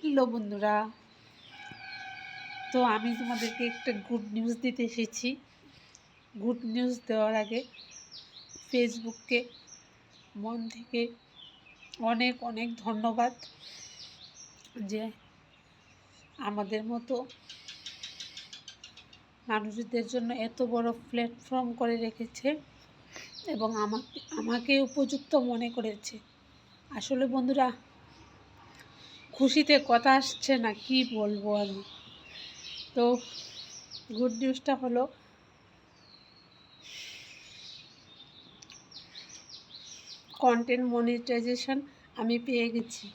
Hello বন্ধুরা। তো আমি তোমাদেরকে একটা গুড নিউজ দিতে এসেছি। গুড নিউজ দেওয়ার আগে ফেসবুককে মন থেকে অনেক অনেক ধন্যবাদ যে আমাদের মতো মানুষদের জন্য এত বড় প্ল্যাটফর্ম করে রেখেছে এবং আমাকে আমাকে উপযুক্ত মনে করেছে। আসলে বন্ধুরা খুশিতে কথা আসছে না, কি বলব আমি? তো গুড নিউজটা হলো কন্টেন্ট মনিটাইজেশন আমি পেয়ে গেছি।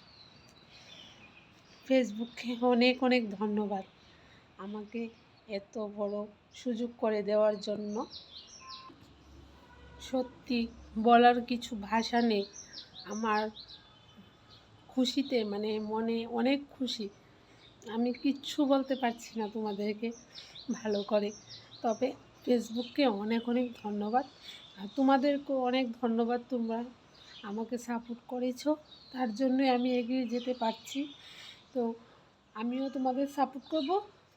ফেসবুককে অনেক অনেক ধন্যবাদ আমাকে এত বড় সুযোগ করে দেওয়ার জন্য। সত্যি বলার কিছু ভাষা নেই, আমার খুশিতে মানে মনে অনেক খুশি। আমি কিচ্ছু বলতে পারছি না তোমাদেরকে ভালো করে। তবে ফেসবুককে অনেক অনেক ধন্যবাদ। আর তোমাদেরকেও অনেক ধন্যবাদ তোমরা আমাকে সাপোর্ট করেছ। তার জন্যই আমি এগিয়ে যেতে পারছি। তো আমিও তোমাদের সাপোর্ট করব,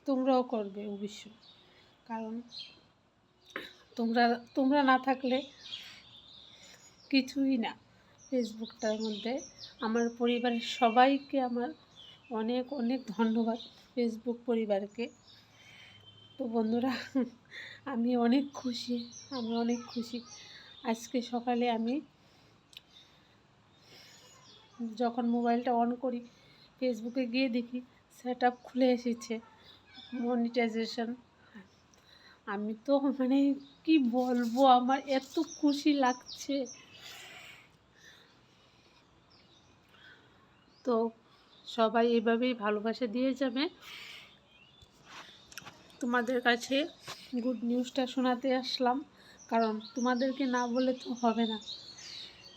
তোমরাও করবে অবশ্যই। কারণ তোমরা তোমরা না থাকলে কিছুই না। ফেসবুকটার মধ্যে। আমার পরিবারের সবাইকে আমার অনেক অনেক ধন্যবাদ ফেসবুক পরিবারকে। তো বন্ধুরা, আমি অনেক খুশি, আমি অনেক খুশি। আজকে সকালে আমি যখন মোবাইলটা অন করি, ফেসবুকে গিয়ে দেখি সেট আপ খুলে এসেছে, মনিটাইজেশন। আমি তো মানে কি বলব, আমার এত খুশি লাগছে। তো সবাই এভাবেই ভালোবাসা দিয়ে যাবে। তোমাদের কাছে গুড নিউজটা শোনাতে আসলাম, কারণ তোমাদেরকে না বলে তো হবে না।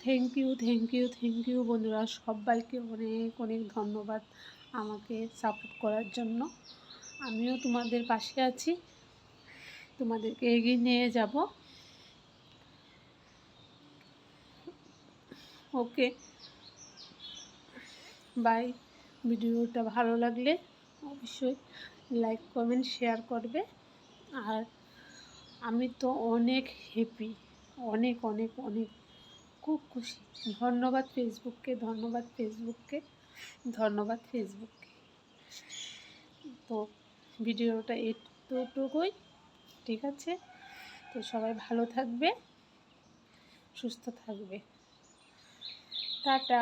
Thank you thank you thank you বন্ধুরা, সবাইকে অনেক অনেক ধন্যবাদ আমাকে সাপোর্ট করার জন্য। আমিও তোমাদের পাশে আছি, তোমাদেরকে এগিয়ে নিয়ে যাব। Okay bye. ভিডিওটা ভালো লাগলে অবশ্যই লাইক কমেন্ট শেয়ার করবে। আর আমি তো অনেক হ্যাপি অনেক অনেক অনেক। খুব খুশি। ধন্যবাদ ফেসবুককে ধন্যবাদ ফেসবুককে ধন্যবাদ ফেসবুককে। তো ভিডিওটা এতটুকুই, ঠিক আছে? তো সবাই ভালো থাকবে, সুস্থ থাকবে। টাটা।